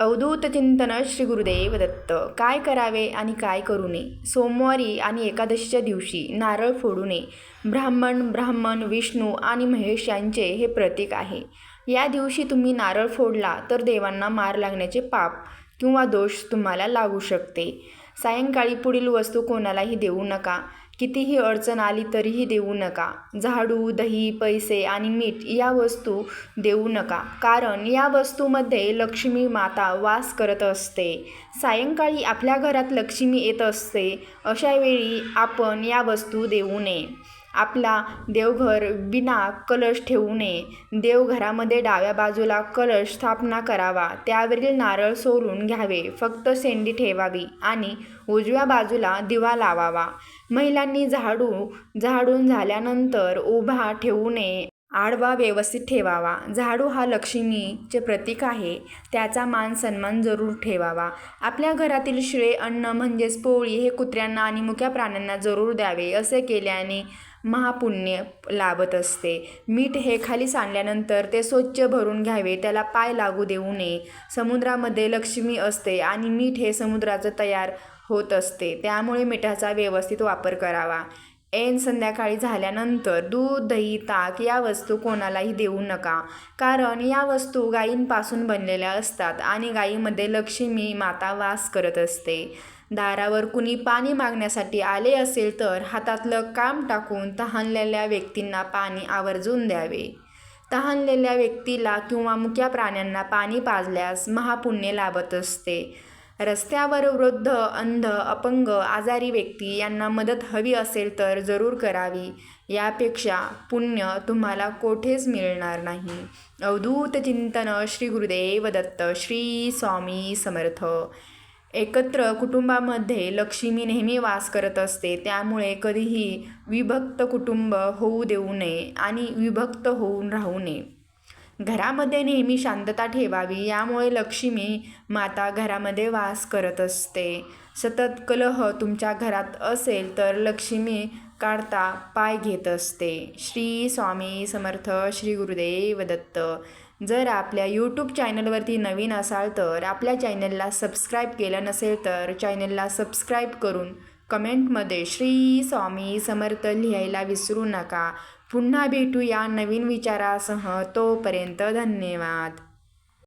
अवधूत चिंतन श्री गुरुदेव दत्त काय करावे आणि काय करू नये? सोमवारी आणि एकादशीच्या दिवशी नारळ फोडू नये. ब्राह्मण ब्राह्मण विष्णू आणि महेश यांचे हे प्रतीक आहे. या दिवशी तुम्ही नारळ फोडला तर देवांना मार लागण्याचे पाप किंवा दोष तुम्हाला लागू शकते. सायंकाळी पुढील वस्तू कोणालाही देऊ नका. कितीही अडचण आली तरीही देऊ नका. झाडू दही पैसे आणि मीठ या वस्तू देऊ नका. कारण या वस्तूमध्ये लक्ष्मी माता वास करत असते. सायंकाळी आपल्या घरात लक्ष्मी येत असते. अशावेळी आपण या वस्तू देऊ नये. आपला देवघर बिना कलश ठेवू नये. देवघरामध्ये डाव्या बाजूला कलश स्थापना करावा. त्यावरील नारळ सोलून घ्यावे. फक्त शेंडी ठेवावी आणि उजव्या बाजूला दिवा लावावा. महिलांनी झाडू झाडून झाल्यानंतर उभा ठेवू नये. आडवा व्यवस्थित ठेवावा. झाडू हा लक्ष्मीचे प्रतीक आहे. त्याचा मान सन्मान जरूर ठेवावा. आपल्या घरातील शिळे अन्न म्हणजेच पोळी हे कुत्र्यांना आणि मुक्या प्राण्यांना जरूर द्यावे असे केल्याने महापुण्य लाभत असते. मीठ हे खाली सांडल्यानंतर ते स्वच्छ भरून घ्यावे त्याला पाय लागू देऊ नये. समुद्रामध्ये लक्ष्मी असते आणि मीठ हे समुद्राचं तयार होत असते. त्यामुळे मिठाचा व्यवस्थित वापर करावा. ऐन संध्याकाळी झाल्यानंतर दूध दही ताक या वस्तू कोणालाही देऊ नका. कारण या वस्तू गायींपासून बनलेल्या असतात आणि गायीमध्ये लक्ष्मी माता वास करत असते. दारावर कुणी पाणी मागण्यासाठी आले असेल तर हातातलं काम टाकून तहानलेल्या व्यक्तींना पाणी आवर्जून द्यावे. तहानलेल्या व्यक्तीला किंवा मुक्या प्राण्यांना पाणी पाजल्यास महापुण्य लाभत असते. रस्त्यावर वृद्ध अंध अपंग आजारी व्यक्ती यांना मदत हवी असेल तर जरूर करावी. यापेक्षा पुण्य तुम्हाला कोठेच मिळणार नाही. अवधूत चिंतन श्री गुरुदेव दत्त श्री स्वामी समर्थ. एकत्र कुटुंबामध्ये लक्ष्मी नेहमी वास करत असते त्यामुळे कधीही विभक्त कुटुंब होऊ देऊ नये आणि विभक्त होऊन राहू नये. घरामध्ये नेहमी शांतता ठेवावी यामुळे लक्ष्मी माता घरामध्ये वास करत असते. सतत कलह तुमच्या घरात असेल तर लक्ष्मी काढता पाय घेत असते. श्री स्वामी समर्थ श्री गुरुदेव दत्त. जर आपल्या यूट्यूब चॅनलवरती नवीन असाल तर आपल्या चॅनलला सबस्क्राईब केलं नसेल तर चॅनलला सबस्क्राईब करून कमेंटमध्ये श्री स्वामी समर्थ लिहायला विसरू नका. पुन्हा भेटूया नवीन विचारासह तोपर्यंत धन्यवाद.